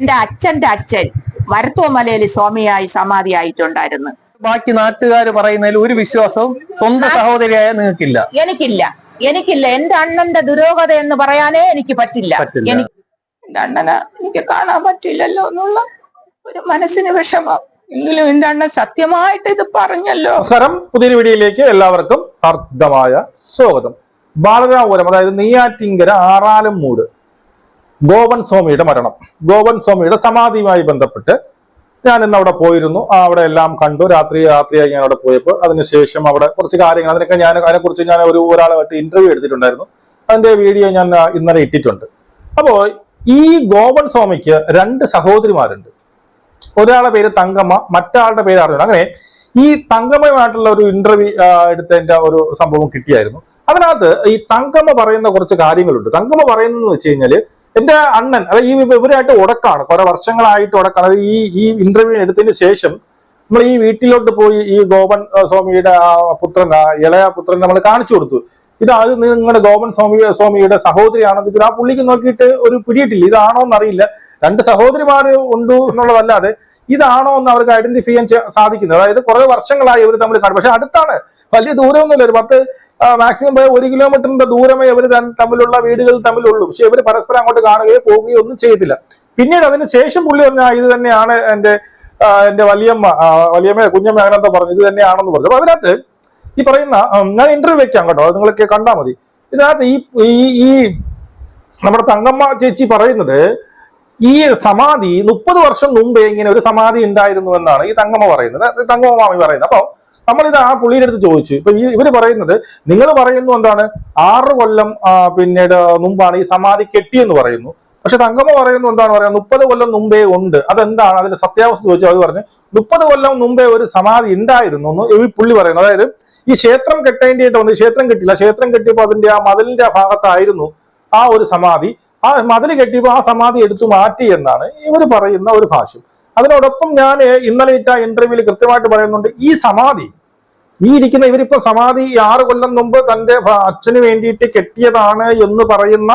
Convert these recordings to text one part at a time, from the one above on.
എന്റെ അച്ഛന്റെ അച്ഛൻ വരത്തോമലയിൽ സ്വാമിയായി സമാധിയായിട്ടുണ്ടായിരുന്നു. ബാക്കി നാട്ടുകാർ പറയുന്നതിൽ ഒരു വിശ്വാസവും സ്വന്തം സഹോദരിയായ നിങ്ങൾക്കില്ല. എനിക്കില്ല. എനിക്കില്ല. എന്റെ അണ്ണന്റെ ദുരോഗത എന്ന് പറയാനേ എനിക്ക് പറ്റില്ല. എനിക്ക് എന്റെ അണ്ണനെ എനിക്ക് കാണാൻ പറ്റില്ലല്ലോ എന്നുള്ള ഒരു മനസ്സിന് വിഷമം. എങ്കിലും എന്റെ അണ്ണൻ സത്യമായിട്ട് ഇത് പറഞ്ഞല്ലോ. നമസ്കാരം. പുതിയ വീഡിയോയിലേക്ക് എല്ലാവർക്കും അർദ്ധമായ സ്വാഗതം. ബാലരാപുരം അതായത് നെയ്യാറ്റിങ്കര ആറാലും മൂട് ഗോപൻ സ്വാമിയുടെ മരണം. ഗോവൻ സ്വാമിയുടെ സമാധിയുമായി ബന്ധപ്പെട്ട് ഞാൻ ഇന്ന് അവിടെ പോയിരുന്നു. അവിടെ എല്ലാം കണ്ടു. രാത്രി രാത്രിയായി ഞാൻ അവിടെ പോയപ്പോൾ അതിനുശേഷം അവിടെ കുറച്ച് കാര്യങ്ങൾ അതിനൊക്കെ ഞാൻ അതിനെക്കുറിച്ച് ഞാൻ ഒരു ഒരാളായിട്ട് ഇന്റർവ്യൂ എടുത്തിട്ടുണ്ടായിരുന്നു. അതിന്റെ വീഡിയോ ഞാൻ ഇന്നലെ ഇട്ടിട്ടുണ്ട്. അപ്പോൾ ഈ ഗോവൻ സ്വാമിക്ക് രണ്ട് സഹോദരിമാരുണ്ട്. ഒരാളുടെ പേര് തങ്കമ്മ മറ്റാളുടെ പേര് അറിഞ്ഞു അങ്ങനെ ഈ തങ്കമ്മയുമായിട്ടുള്ള ഒരു ഇന്റർവ്യൂ എടുത്തതിന്റെ ഒരു സംഭവം കിട്ടിയായിരുന്നു. അതിനകത്ത് ഈ തങ്കമ്മ പറയുന്ന കുറച്ച് കാര്യങ്ങളുണ്ട്. തങ്കമ്മ പറയുന്നതെന്ന് വെച്ച് കഴിഞ്ഞാൽ എന്റെ അണ്ണൻ അതായത് ഈ ഇവരായിട്ട് ഉടക്കാണ് കുറെ വർഷങ്ങളായിട്ട് ഉടക്കാണ് ഈ ഈ ഇന്റർവ്യൂ എടുത്തതിന് ശേഷം നമ്മൾ ഈ വീട്ടിലോട്ട് പോയി ഈ ഗോപൻ സ്വാമിയുടെ പുത്രൻ ഇളയ പുത്രൻ നമ്മൾ കാണിച്ചു കൊടുത്തു. ഇത് അത് നിങ്ങളുടെ ഗോപൻ സ്വാമി സ്വാമിയുടെ സഹോദരിയാണെന്ന് വെച്ചാൽ ആ പുള്ളിക്ക് നോക്കിയിട്ട് ഒരു പിടിയിട്ടില്ല. ഇതാണോ എന്നറിയില്ല. രണ്ട് സഹോദരിമാർ ഉണ്ട് എന്നുള്ളതല്ലാതെ ഇതാണോ എന്ന് അവർക്ക് ഐഡന്റിഫൈ ചെയ്യാൻ സാധിക്കുന്നത് അതായത് കുറെ വർഷങ്ങളായി ഇവർ തമ്മിൽ കാണും പക്ഷെ അടുത്താണ് വലിയ ദൂരമൊന്നുമില്ല. ഒരു പത്ത് മാക്സിമം പോയ ഒരു കിലോമീറ്ററിന്റെ ദൂരമേ ഇവർ തമ്മിലുള്ള വീടുകൾ തമ്മിലുള്ളൂ. പക്ഷെ ഇവർ പരസ്പരം അങ്ങോട്ട് കാണുകയോ പോവുകയോ ഒന്നും ചെയ്യത്തില്ല. പിന്നീട് അതിന് ശേഷം പുള്ളി പറഞ്ഞ "ആ, ഇത് തന്നെയാണ് എന്റെ എന്റെ വലിയമ്മ വലിയമ്മ കുഞ്ഞമ്മ അങ്ങനെ പറഞ്ഞു ഇത് തന്നെയാണെന്ന് പറഞ്ഞു. അപ്പൊ അതിനകത്ത് ഈ പറയുന്ന ഞാൻ ഇന്റർവ്യൂ വെക്കാം കേട്ടോ. നിങ്ങളൊക്കെ കണ്ടാൽ മതി. ഇതിനകത്ത് ഈ ഈ നമ്മുടെ തങ്കമ്മ ചേച്ചി പറയുന്നത് ഈ സമാധി മുപ്പത് വർഷം മുമ്പേ ഇങ്ങനെ ഒരു സമാധി ഉണ്ടായിരുന്നു എന്നാണ് ഈ തങ്കമ്മ പറയുന്നത്. തങ്കമ്മ മാമി പറയുന്നത്. അപ്പൊ നമ്മളിത് ആ പുള്ളിയുടെ അടുത്ത് ചോദിച്ചു. ഇപ്പൊ ഈ ഇവർ പറയുന്നത് നിങ്ങൾ പറയുന്നു എന്താണ്? ആറ് കൊല്ലം പിന്നീട് മുമ്പാണ് ഈ സമാധി കെട്ടിയെന്ന് പറയുന്നു. പക്ഷെ തങ്കമ്മ പറയുന്നു എന്താണ് പറയുക? മുപ്പത് കൊല്ലം മുമ്പേ ഉണ്ട്. അതെന്താണ്? അതിന്റെ സത്യാവസ്ഥ ചോദിച്ചു. അവർ പറഞ്ഞു മുപ്പത് കൊല്ലം മുമ്പേ ഒരു സമാധി ഉണ്ടായിരുന്നു എന്ന് ഈ പുള്ളി പറയുന്നു. അതായത് ഈ ക്ഷേത്രം കെട്ടേണ്ടിയിട്ട് വന്നു ക്ഷേത്രം കെട്ടില്ല ക്ഷേത്രം കെട്ടിയപ്പോൾ അതിന്റെ ആ മതിലിന്റെ ആ ഭാഗത്തായിരുന്നു ആ ഒരു സമാധി. ആ മതിൽ കെട്ടിയപ്പോൾ ആ സമാധി എടുത്തു മാറ്റി എന്നാണ് ഇവർ പറയുന്ന ഒരു ഭാഷ്യം. അതിനോടൊപ്പം ഞാൻ ഇന്നലെ ഇട്ട ഇന്റർവ്യൂവിൽ കൃത്യമായിട്ട് പറയുന്നുണ്ട് ഈ സമാധി ഈ ഇരിക്കുന്ന ഇവരിപ്പോ സമാധി ഈ ആറ് കൊല്ലം മുമ്പ് തന്റെ അച്ഛന് വേണ്ടിയിട്ട് കെട്ടിയതാണ് എന്ന് പറയുന്ന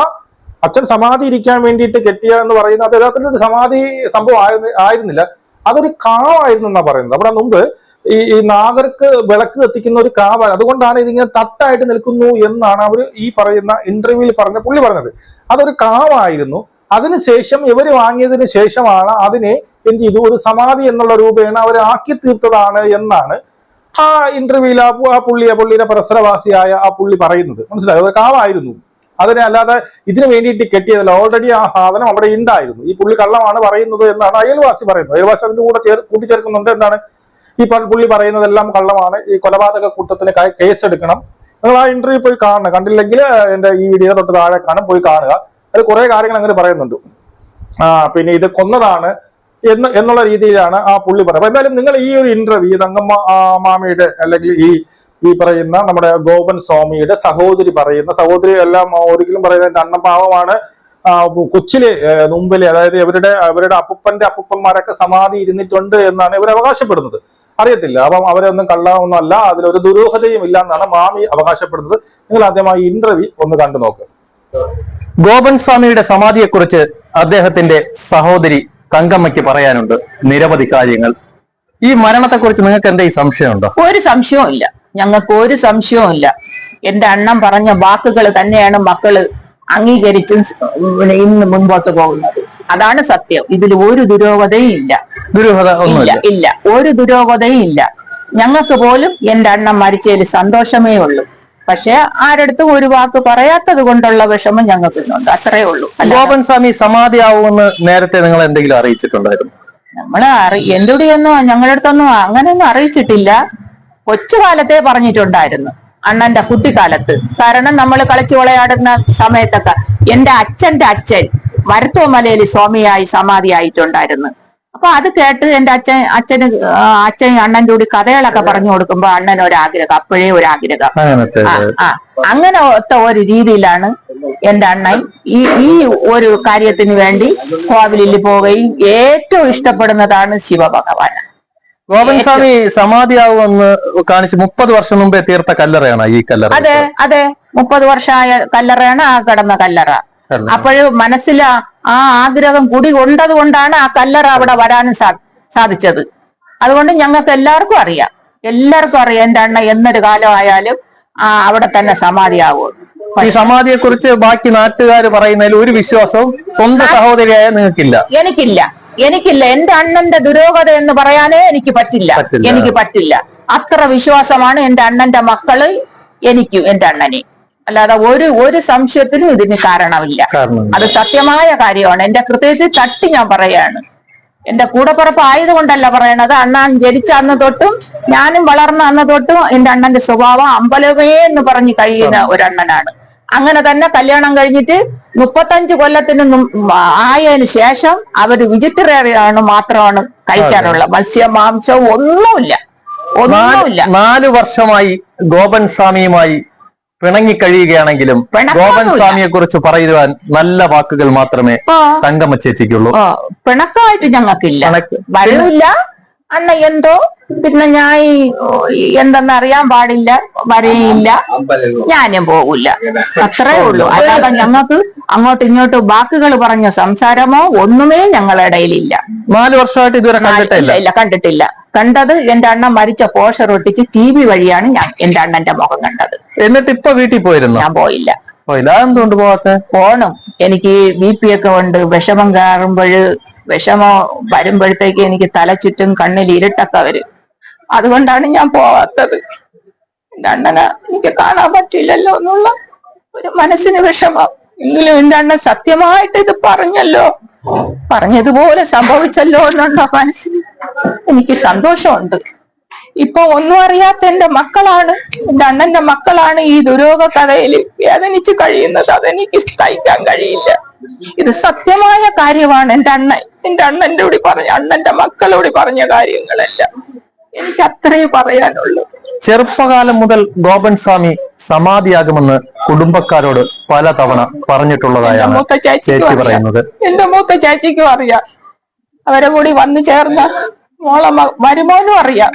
അച്ഛൻ സമാധി ഇരിക്കാൻ വേണ്ടിയിട്ട് കെട്ടിയ എന്ന് പറയുന്ന അത് യഥാർത്ഥത്തിൽ ഒരു സമാധി സംഭവം ആയിരുന്ന ആയിരുന്നില്ല. അതൊരു കാവായിരുന്നു എന്നാ പറയുന്നത്. അവിടെ മുമ്പ് ഈ ഈ നാഗർക്ക് വിളക്ക് എത്തിക്കുന്ന ഒരു കാവാണ് അതുകൊണ്ടാണ് ഇതിങ്ങനെ തട്ടായിട്ട് നിൽക്കുന്നു എന്നാണ് അവർ ഈ പറയുന്ന ഇന്റർവ്യൂവിൽ പറഞ്ഞ പുള്ളി പറഞ്ഞത്. അതൊരു കാവായിരുന്നു. അതിനുശേഷം ഇവർ വാങ്ങിയതിന് ശേഷമാണ് അതിനെ എന്ത് ചെയ്തു? ഒരു സമാധി എന്നുള്ള രൂപേണ അവർ ആക്കി തീർത്തതാണ് എന്നാണ് ആ ഇന്റർവ്യൂവിൽ ആ ആ പുള്ളി ആ പുള്ളിയുടെ പരിസരവാസിയായ ആ പുള്ളി പറയുന്നത്. മനസ്സിലായോ? അത് കാവായിരുന്നു. അതിനെ അല്ലാതെ ഇതിനു വേണ്ടിയിട്ട് കെട്ടിയതല്ല. ഓൾറെഡി ആ സാധനം അവിടെ ഉണ്ടായിരുന്നു ഈ പുള്ളി കള്ളമാണ് പറയുന്നത് എന്നാണ് അയൽവാസി പറയുന്നത്. അയൽവാസി അതിന്റെ കൂടെ ചേർ കൂട്ടിച്ചേർക്കുന്നുണ്ട് എന്താണ് ഈ പുള്ളി പറയുന്നതെല്ലാം കള്ളമാണ്. ഈ കൊലപാതക കൂട്ടത്തിന് കേസെടുക്കണം. നിങ്ങൾ ആ ഇന്റർവ്യൂ പോയി കാണണം. കണ്ടില്ലെങ്കിൽ എന്റെ ഈ വീഡിയോ തൊട്ട് താഴെ കാണും. പോയി കാണുക. അത് കുറെ കാര്യങ്ങൾ അങ്ങനെ പറയുന്നുണ്ട്. ആ പിന്നെ ഇത് കൊന്നതാണ് എന്ന് എന്നുള്ള രീതിയിലാണ് ആ പുള്ളി പറയുന്നത്. എന്തായാലും നിങ്ങൾ ഈ ഒരു ഇന്റർവ്യൂ ഈ തങ്കമ്മ മാമിയുടെ അല്ലെങ്കിൽ ഈ ഈ പറയുന്ന നമ്മുടെ ഗോപൻ സ്വാമിയുടെ സഹോദരി പറയുന്ന സഹോദരി എല്ലാം ഒരിക്കലും പറയുന്ന അണ്ണൻ പാവമാണ്. കൊച്ചിലെ മുമ്പിലെ അതായത് ഇവരുടെ അവരുടെ അപ്പൂപ്പന്റെ അപ്പൂപ്പന്മാരൊക്കെ സമാധി ഇരുന്നിട്ടുണ്ട് എന്നാണ് ഇവർ അവകാശപ്പെടുന്നത്. അറിയത്തില്ല. അപ്പം അവരൊന്നും കള്ളമൊന്നും അല്ല അതിലൊരു ദുരൂഹതയും ഇല്ല എന്നാണ് മാമി അവകാശപ്പെടുന്നത്. നിങ്ങൾ ആദ്യമായി ഇന്റർവ്യൂ ഒന്ന് കണ്ടു നോക്ക്. ഗോപൻ സ്വാമിയുടെ സമാധിയെക്കുറിച്ച് അദ്ദേഹത്തിന്റെ സഹോദരി തങ്കമ്മയ്ക്ക് പറയാനുണ്ട് നിരവധി കാര്യങ്ങൾ. ഈ മരണത്തെക്കുറിച്ച് നിങ്ങൾക്ക് എന്തെങ്കിലും സംശയമുണ്ടോ? ഒരു സംശയവും ഇല്ല. ഞങ്ങൾക്ക് ഒരു സംശയവും ഇല്ല. എന്റെ അണ്ണൻ പറഞ്ഞ വാക്കുകൾ തന്നെയാണ് മക്കൾ അംഗീകരിച്ചും ഇന്ന് മുൻപോട്ട് പോകുന്നത്. അതാണ് സത്യം. ഇതിൽ ഒരു ദുരോഗതയും ഇല്ല. ദുരൂഹത ഇല്ല. ഒരു ദുരോഗതയും ഇല്ല. ഞങ്ങൾക്ക് പോലും എന്റെ അണ്ണൻ മരിച്ചതിൽ സന്തോഷമേ ഉള്ളൂ. പക്ഷെ ആരടുത്തും ഒരു വാക്ക് പറയാത്തത് കൊണ്ടുള്ള വിഷമം ഞങ്ങൾക്ക് ഇന്നുണ്ട് അത്രേ ഉള്ളൂ. ഗോപൻ സ്വാമി സമാധിയാവുമെന്ന് നേരത്തെ നിങ്ങൾ എന്തെങ്കിലും അറിയിച്ചിട്ടുണ്ടായിരുന്നു? നമ്മൾ അറി എന്റെ കൂടെയൊന്നും ഞങ്ങളുടെ അടുത്തൊന്നും അങ്ങനെയൊന്നും അറിയിച്ചിട്ടില്ല. കൊച്ചുകാലത്തെ പറഞ്ഞിട്ടുണ്ടായിരുന്നു അണ്ണന്റെ കുട്ടിക്കാലത്ത്. കാരണം നമ്മൾ കളിച്ചു വിളയാടുന്ന സമയത്തൊക്കെ എന്റെ അച്ഛന്റെ അച്ഛൻ മരുത്തോമലയിൽ സ്വാമിയായി സമാധിയായിട്ടുണ്ടായിരുന്നു. അപ്പൊ അത് കേട്ട് എന്റെ അച്ഛൻ അച്ഛന് അച്ഛൻ അണ്ണൻ കൂടി കഥകളൊക്കെ പറഞ്ഞു കൊടുക്കുമ്പോ അണ്ണൻ ഒരാഗ്രഹം അപ്പോഴേ ഒരാഗ്രഹം. ആ അങ്ങനെ ഒത്ത ഒരു രീതിയിലാണ് എന്റെ അണ്ണൻ ഈ ഈ ഒരു കാര്യത്തിന് വേണ്ടി കോവിലിൽ പോവുകയും ഏറ്റവും ഇഷ്ടപ്പെടുന്നതാണ് ശിവഭഗവാൻ. ഗോപൻ സ്വാമി സമാധിയാവുമെന്ന് കാണിച്ച് മുപ്പത് വർഷം മുമ്പേ തീർത്ത കല്ലറയാണ് ഈ കല്ലറ അതെ അതെ. മുപ്പത് വർഷമായ കല്ലറയാണ് ആ കിടന്ന കല്ലറ. അപ്പോഴും മനസ്സിൽ ആ ആഗ്രഹം കൂടി കൊണ്ടത് കൊണ്ടാണ് ആ കല്ലറ അവിടെ വരാനും സാ സാധിച്ചത്. അതുകൊണ്ട് ഞങ്ങൾക്ക് എല്ലാവർക്കും അറിയാം. എല്ലാവർക്കും അറിയാം എന്റെ അണ്ണ എന്നൊരു കാലമായാലും ആ അവിടെ തന്നെ സമാധിയാവും. ഈ സമാധിയെ കുറിച്ച് ബാക്കി നാട്ടുകാർ പറയുന്നതിൽ ഒരു വിശ്വാസവും സ്വന്തം സഹോദരിയായ നിങ്ങൾക്കില്ല. എനിക്കില്ല. എനിക്കില്ല. എന്റെ അണ്ണന്റെ ദുരോഗത എന്ന് പറയാനേ എനിക്ക് പറ്റില്ല. പറ്റില്ല. എനിക്ക് പറ്റില്ല. അത്ര വിശ്വാസമാണ് എന്റെ അണ്ണന്റെ മക്കൾ എനിക്കും എന്റെ അണ്ണനെ അല്ലാതെ ഒരു ഒരു സംശയത്തിനും ഇതിന് കാരണമില്ല. അത് സത്യമായ കാര്യമാണ്. എന്റെ ഹൃദയത്തിൽ തട്ടി ഞാൻ പറയാണ് എന്റെ കൂടപ്പുറപ്പ് ആയതുകൊണ്ടല്ല പറയണത്. അണ്ണാൻ ജനിച്ച അന്ന് തൊട്ടും ഞാനും വളർന്ന അന്ന് തൊട്ടും എന്റെ അണ്ണന്റെ സ്വഭാവം അമ്പലമേ എന്ന് പറഞ്ഞു കഴിയുന്ന ഒരണ്ണനാണ്. അങ്ങനെ തന്നെ കല്യാണം കഴിഞ്ഞിട്ട് മുപ്പത്തഞ്ച് കൊല്ലത്തിന് ആയതിന് ശേഷം അവർ വെജിറ്റേറിയൻ മാത്രമാണ് കഴിക്കാറുള്ളത്. മത്സ്യ മാംസവും ഒന്നുമില്ല. ഒന്നുമില്ല. നാല് വർഷമായി ഗോപൻ സ്വാമിയുമായി പിണങ്ങി കഴിയുകയാണെങ്കിലും പിണക്കമൊന്നുമില്ല. ഗോപൻ സ്വാമിയെ കുറിച്ച് പറയുവാൻ നല്ല വാക്കുകൾ മാത്രമേ തങ്കമ്മ ചേച്ചിക്കുള്ളൂ പിണക്കമായിട്ട് ഞങ്ങൾക്കില്ല. വരുന്നില്ല വരവില്ല അണ്ണ എന്തോ? പിന്നെ ഞാൻ ഈ, എന്തെന്ന് അറിയാൻ പാടില്ല. വരയില്ല. ഞാനും പോകില്ല അത്രേ ഉള്ളൂ. അല്ലാതെ ഞങ്ങൾക്ക് അങ്ങോട്ടും ഇങ്ങോട്ടും വാക്കുകൾ പറഞ്ഞ സംസാരമോ ഒന്നുമേ ഞങ്ങളുടെ ഇടയിലില്ല. നാല് വർഷമായിട്ട് ഇതുവരെ കണ്ടിട്ടില്ല കണ്ടിട്ടില്ല. കണ്ടത് എന്റെ അണ്ണൻ മരിച്ച പോഷർ ഒട്ടിച്ച് ടി വി വഴിയാണ് ഞാൻ എന്റെ അണ്ണന്റെ മുഖം കണ്ടത്. എന്നിട്ട് ഇപ്പൊ വീട്ടിൽ പോയിരുന്നു? ഞാൻ പോയില്ല. പോയില്ല. പോവാത്ത? പോണം. എനിക്ക് ബി പി ഒക്കെ ഉണ്ട്. വിഷമം കയറുമ്പോൾ വിഷമം വരുമ്പോഴത്തേക്ക് എനിക്ക് തല ചുറ്റും കണ്ണിൽ ഇരുട്ടൊക്കെ വരും. അതുകൊണ്ടാണ് ഞാൻ പോവാത്തത്. എന്റെ അണ്ണനെ എനിക്ക് കാണാൻ പറ്റില്ലല്ലോ എന്നുള്ള ഒരു മനസ്സിന് വിഷമം. എങ്കിലും എന്റെ അണ്ണൻ സത്യമായിട്ട് ഇത് പറഞ്ഞല്ലോ. പറഞ്ഞതുപോലെ സംഭവിച്ചല്ലോ എന്നുള്ള മനസ്സിൽ എനിക്ക് സന്തോഷമുണ്ട്. ഇപ്പൊ ഒന്നും അറിയാത്ത എന്റെ മക്കളാണ് എന്റെ അണ്ണന്റെ മക്കളാണ് ഈ ദുരോഗ കഥയിൽ വേദനിച്ച് കഴിയുന്നത്. അതെനിക്ക് സഹിക്കാൻ കഴിയില്ല. ഇത് സത്യമായ കാര്യമാണ്. എന്റെ അണ്ണൻ എന്റെ അണ്ണന്റെ കൂടി പറഞ്ഞ അണ്ണന്റെ മക്കളോട് പറഞ്ഞ കാര്യങ്ങളെല്ലാം എനിക്ക് അത്രയേ പറയാനുള്ളൂ. ചെറുപ്പകാലം മുതൽ ഗോപൻ സ്വാമി സമാധിയാകുമെന്ന് കുടുംബക്കാരോട് പലതവണ തവണ പറഞ്ഞിട്ടുള്ളതായാണ് ചേച്ചി പറയുന്നത്. എന്റെ മൂത്ത ചേച്ചിക്കും അറിയാം. അവരെ കൂടി വന്നു ചേർന്ന മോളെ വരുമോനും മരുമോനും അറിയാം.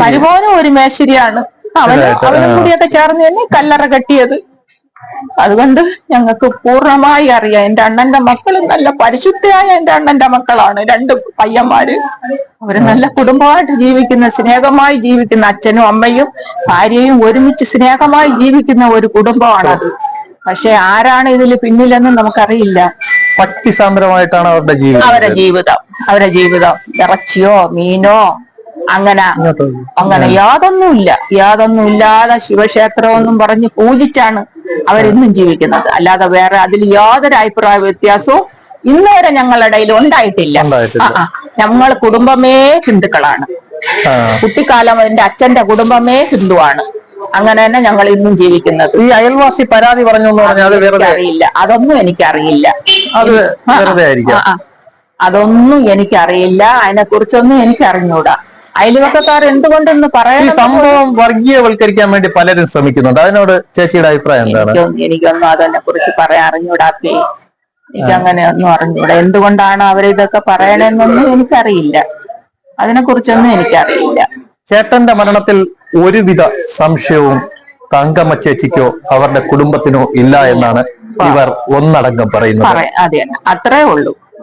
മരുമോനും ഒരു മേശരിയാണ്. അവർ അവരും അവനും. കൂടിയൊക്കെ ചേർന്ന് തന്നെ കല്ലറ കെട്ടിയത്. അതുകൊണ്ട് ഞങ്ങൾക്ക് പൂർണമായി അറിയാം. എന്റെ അണ്ണന്റെ മക്കളും നല്ല പരിശുദ്ധയായ എന്റെ അണ്ണന്റെ മക്കളാണ്. രണ്ട് പയ്യന്മാര്. അവർ നല്ല കുടുംബമായിട്ട് ജീവിക്കുന്ന സ്നേഹമായി ജീവിക്കുന്ന അച്ഛനും അമ്മയും ഭാര്യയും ഒരുമിച്ച് സ്നേഹമായി ജീവിക്കുന്ന ഒരു കുടുംബമാണത് പക്ഷെ ആരാണ് ഇതിൽ പിന്നിലെന്ന് നമുക്കറിയില്ല. ഭക്തിസാന്ദ്രമായിട്ടാണ് അവരുടെ ജീവിതം. അവരുടെ ജീവിതം. അവരുടെ ജീവിതം. ഇറച്ചിയോ മീനോ അങ്ങനെ അങ്ങനെ യാതൊന്നുമില്ല. യാതൊന്നും ഇല്ലാതെ ശിവക്ഷേത്രം ഒന്നും പറഞ്ഞ് പൂജിച്ചാണ് അവരിന്നും ജീവിക്കുന്നത്. അല്ലാതെ വേറെ അതിൽ യാതൊരു അഭിപ്രായ വ്യത്യാസവും ഇന്ന് വരെ ഞങ്ങളുടെ ഇടയിൽ ഉണ്ടായിട്ടില്ല. ഞങ്ങൾ കുടുംബമേ ഹിന്ദുക്കളാണ്. കുട്ടിക്കാലം എന്റെ അച്ഛന്റെ കുടുംബമേ ഹിന്ദുവാണ്. അങ്ങനെ തന്നെ ഞങ്ങൾ ഇന്നും ജീവിക്കുന്നത്. ഈ അയൽവാസി പരാതി പറഞ്ഞു അറിയില്ല അതൊന്നും എനിക്കറിയില്ല. അത്. അതൊന്നും എനിക്കറിയില്ല. അതിനെ കുറിച്ചൊന്നും എനിക്ക് അറിഞ്ഞൂടാ അയൽവക്കക്കാർ എന്തുകൊണ്ടെന്ന് ഈ സംഭവം വർഗീയവൽക്കരിക്കാൻ വേണ്ടി പലരും ശ്രമിക്കുന്നുണ്ട്. അതിനോട് ചേച്ചിയുടെ അഭിപ്രായം എന്താണ്? എനിക്കൊന്നും എനിക്കൊന്നും അതിനെ കുറിച്ച് പറയാൻ അറിഞ്ഞൂടാത്തേ എനിക്ക് അങ്ങനെ ഒന്നും അറിഞ്ഞൂടാ. എന്തുകൊണ്ടാണ് അവരിതൊക്കെ പറയണെന്നൊന്നും എനിക്കറിയില്ല. അതിനെ കുറിച്ചൊന്നും എനിക്കറിയില്ല. ചേട്ടന്റെ മരണത്തിൽ ഒരുവിധ സംശയവും തങ്കമ്മ ചേച്ചിക്കോ അവരുടെ കുടുംബത്തിനോ ഇല്ല എന്നാണ് ഇവർ ഒന്നടങ്കം പറയുന്നത്. പറയാ അതെ അത്രേ ഉള്ളൂ.